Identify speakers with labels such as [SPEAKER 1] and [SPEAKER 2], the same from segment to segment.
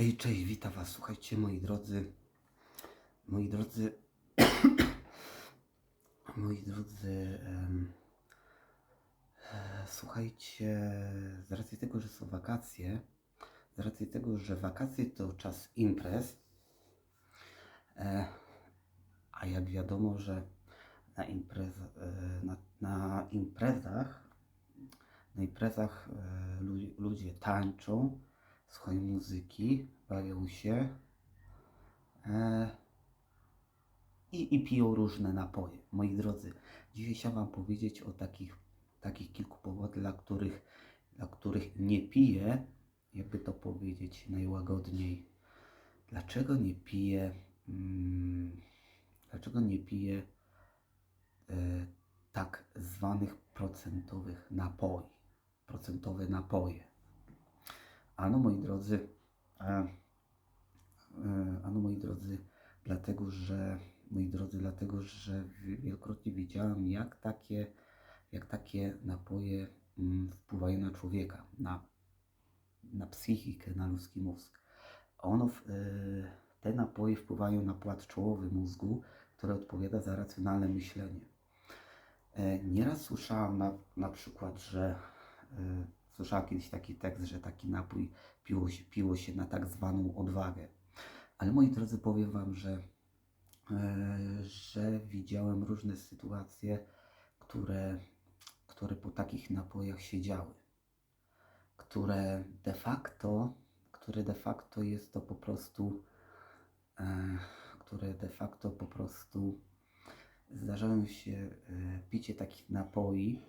[SPEAKER 1] Hej, cześć, witam Was. Słuchajcie, moi drodzy, moi drodzy, moi drodzy, em, e, słuchajcie, z racji tego, że są wakacje, z racji tego, że wakacje to czas imprez, e, a jak wiadomo, że na, imprez, e, na, na imprezach, na imprezach e, lu- ludzie tańczą, słuchają muzyki, bawią się e, i, i piją różne napoje. Moi drodzy, dzisiaj chciałem Wam powiedzieć o takich, takich kilku powodach, dla których, dla których nie piję, jakby to powiedzieć najłagodniej. Dlaczego nie piję, mm, dlaczego nie piję e, tak zwanych procentowych napoi, procentowe napoje? Ano moi drodzy, e, e, ano moi drodzy, dlatego że moi drodzy, dlatego że wi- wielokrotnie widziałem jak takie, jak takie napoje mm, wpływają na człowieka, na, na psychikę, na ludzki mózg. Ono, e, te napoje wpływają na płat czołowy mózgu, który odpowiada za racjonalne myślenie. Nieraz słyszałam na, na przykład, że słyszałam kiedyś taki tekst, że taki napój piło się, piło się na tak zwaną odwagę. Ale moi drodzy, powiem Wam, że, e, że widziałem różne sytuacje, które, które po takich napojach się działy. Które de facto, które de facto jest to po prostu, e, które de facto po prostu zdarzają się e, picie takich napoi,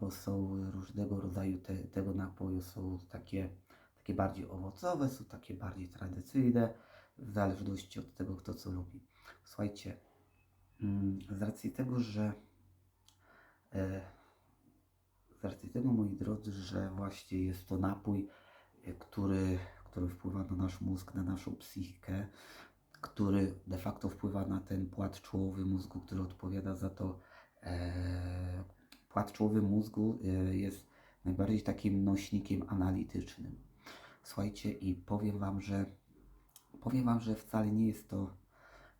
[SPEAKER 1] bo są różnego rodzaju te, tego napoju, są takie, takie bardziej owocowe, są takie bardziej tradycyjne, w zależności od tego, kto co lubi. Słuchajcie, mm, z racji tego, że e, z racji tego, moi drodzy, że właśnie jest to napój, e, który, który wpływa na nasz mózg, na naszą psychikę, który de facto wpływa na ten płat czołowy mózgu, który odpowiada za to. Płat czołowy mózgu e, jest najbardziej takim nośnikiem analitycznym. Słuchajcie, i powiem Wam, że powiem Wam, że wcale nie jest to,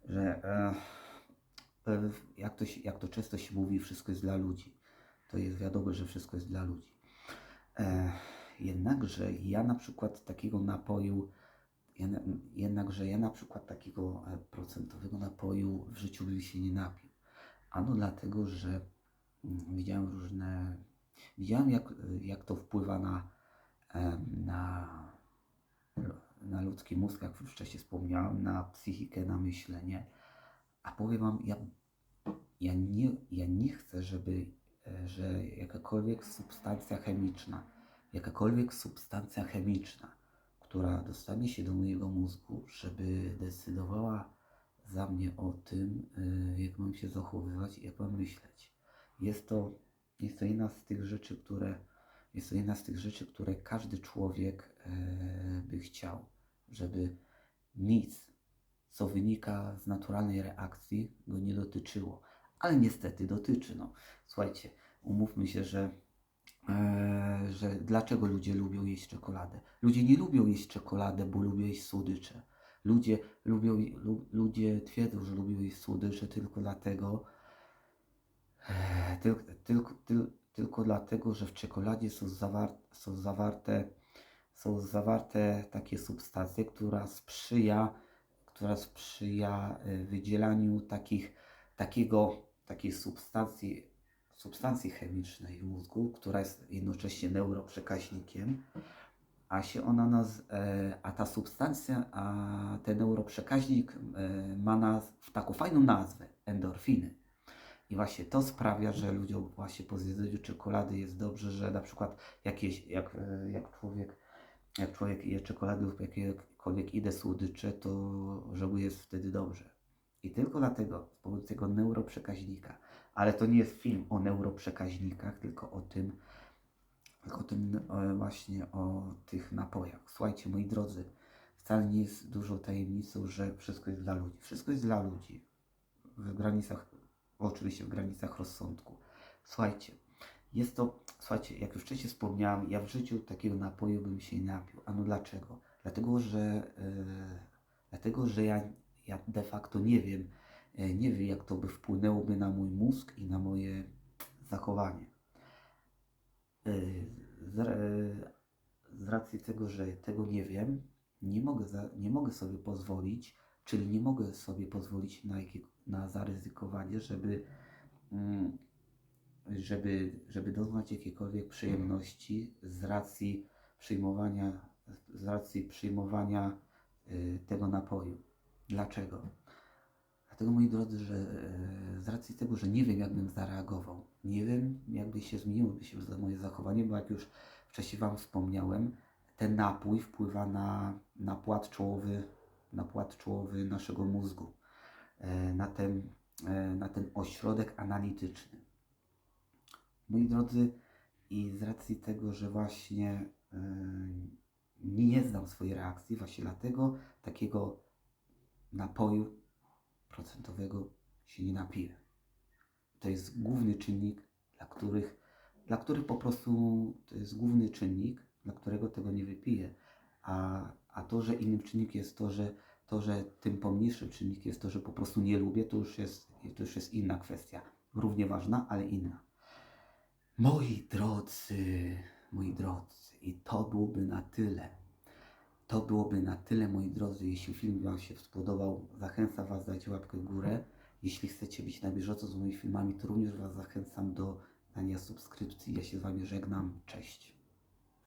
[SPEAKER 1] że e, e, jak, to się, jak to często się mówi, wszystko jest dla ludzi. To jest wiadomo, że wszystko jest dla ludzi. E, jednakże ja na przykład takiego napoju jednakże ja na przykład takiego procentowego napoju w życiu bym się nie napił. Ano dlatego, że widziałem różne. Widziałem, jak, jak to wpływa na, na, na ludzki mózg, jak wcześniej wspomniałem, na psychikę, na myślenie. A powiem Wam, ja, ja, nie, ja nie chcę, żeby e, że jakakolwiek substancja chemiczna, jakakolwiek substancja chemiczna, która dostanie się do mojego mózgu, żeby decydowała za mnie o tym, y, jak mam się zachowywać i jak mam myśleć. Jest to, jest to jedna z tych rzeczy, które jest to jedna z tych rzeczy, które każdy człowiek e, by chciał, żeby nic, co wynika z naturalnej reakcji, go nie dotyczyło. Ale niestety dotyczy. No. Słuchajcie, umówmy się, że e, że dlaczego ludzie lubią jeść czekoladę. Ludzie nie lubią jeść czekoladę, bo lubią jeść słodycze. Ludzie, lubią, lu, ludzie twierdzą, że lubią jeść słodycze tylko dlatego, tylko, tylko, tyl, tylko dlatego, że w czekoladzie są, zawar, są zawarte są zawarte takie substancje, która sprzyja, która sprzyja e, wydzielaniu takich, takiego, takiej substancji substancji chemicznej w mózgu, która jest jednocześnie neuroprzekaźnikiem, a się ona naz- e, a ta substancja, a ten neuroprzekaźnik e, ma naz- taką fajną nazwę endorfiny. I właśnie to sprawia, że ludziom właśnie po zjedzeniu czekolady jest dobrze, że na przykład jakieś, jak, e, jak człowiek jak człowiek je czekolady lub jakiekolwiek inne słodycze, to że mu jest wtedy dobrze. I tylko dlatego, z powodu tego neuroprzekaźnika. Ale to nie jest film o neuroprzekaźnikach, tylko o tym, o tym e, właśnie o tych napojach. Słuchajcie, moi drodzy, wcale nie jest dużą tajemnicą, że wszystko jest dla ludzi. Wszystko jest dla ludzi. W granicach, oczywiście w granicach rozsądku. Słuchajcie, jest to, słuchajcie, jak już wcześniej wspomniałem, ja w życiu takiego napoju bym się nie napił. A no dlaczego? Dlatego, że, e, dlatego, że ja, ja de facto nie wiem, e, nie wiem, jak to by wpłynęłoby na mój mózg i na moje zachowanie. E, Z, e, z racji tego, że tego nie wiem, nie mogę, za, nie mogę sobie pozwolić, czyli nie mogę sobie pozwolić na, jakie, na zaryzykowanie, żeby, mm, żeby, żeby doznać jakiejkolwiek przyjemności z racji przyjmowania, z racji przyjmowania y, tego napoju. Dlaczego? Dlatego, moi drodzy, że e, z racji tego, że nie wiem, jak bym zareagował, nie wiem, jakby się zmieniłoby się moje zachowanie, bo jak już wcześniej Wam wspomniałem, ten napój wpływa na, na płat czołowy, na płat czołowy naszego mózgu, na ten, e, na ten ośrodek analityczny. Moi drodzy, i z racji tego, że właśnie e, nie znam swojej reakcji, właśnie dlatego takiego napoju procentowego się nie napiję. To jest główny czynnik, dla których, dla których po prostu to jest główny czynnik, dla którego tego nie wypiję. A, a to, że innym czynnikiem jest to, że to, że tym pomniejszym czynnikiem jest to, że po prostu nie lubię, to już jest, to już jest inna kwestia. Równie ważna, ale inna. Moi drodzy, moi drodzy, i to byłoby na tyle. To byłoby na tyle, moi drodzy. Jeśli film Wam się spodobał, zachęcam Was, dajcie łapkę w górę. Jeśli chcecie być na bieżąco z moimi filmami, to również Was zachęcam do dania subskrypcji. Ja się z Wami żegnam. Cześć.